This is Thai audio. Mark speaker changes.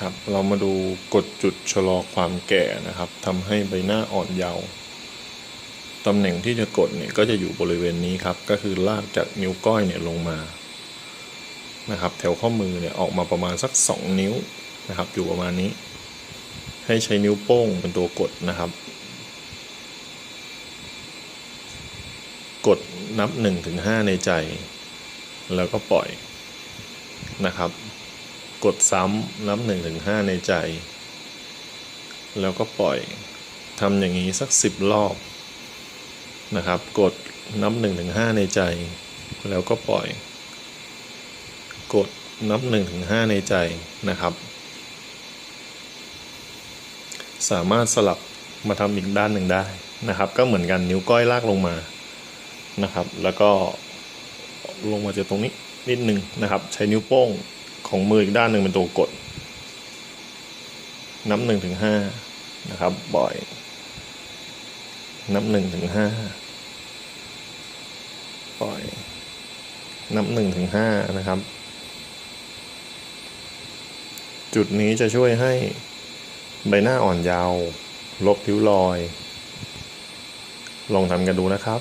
Speaker 1: ครับเรามาดูกดจุดชะลอความแก่นะครับทำให้ใบหน้าอ่อนเยาว์ตำแหน่งที่จะกดเนี่ยก็จะอยู่บริเวณนี้ครับ ก็คือลากจากนิ้วก้อยเนี่ยลงมานะครับ แถวข้อมือเนี่ยออกมาประมาณสัก 2 นิ้วนะครับ อยู่ประมาณนี้ ให้ใช้นิ้วโป้งเป็นตัวกดนะครับ กดนับ1ถึง5ในใจ แล้วก็ปล่อยนะครับ กดซ้ำนับ1ถึง5ในใจ แล้วก็ปล่อยทำอย่างนี้สัก 10 รอบนะครับ กดนับ1ถึง5ในใจ แล้วก็ปล่อย กดนับ1ถึง5ในใจนะครับ สามารถสลับมาทำอีกด้านหนึ่งได้นะครับ ก็เหมือนกันนิ้วก้อยลากลงมานะครับ แล้วก็ลงมาจากตรงนี้นิดนึงนะครับ ใช้นิ้วโป้ง ของมืออีกด้านหนึ่งเป็นตัวกด นับหนึ่งถึงห้านะครับ บ่อย นับหนึ่งถึงห้าปล่อย นับหนึ่งถึงห้านะครับ จุดนี้จะช่วยให้ใบหน้าอ่อนเยาว์ลบริ้วรอย ลองทำกันดูนะครับ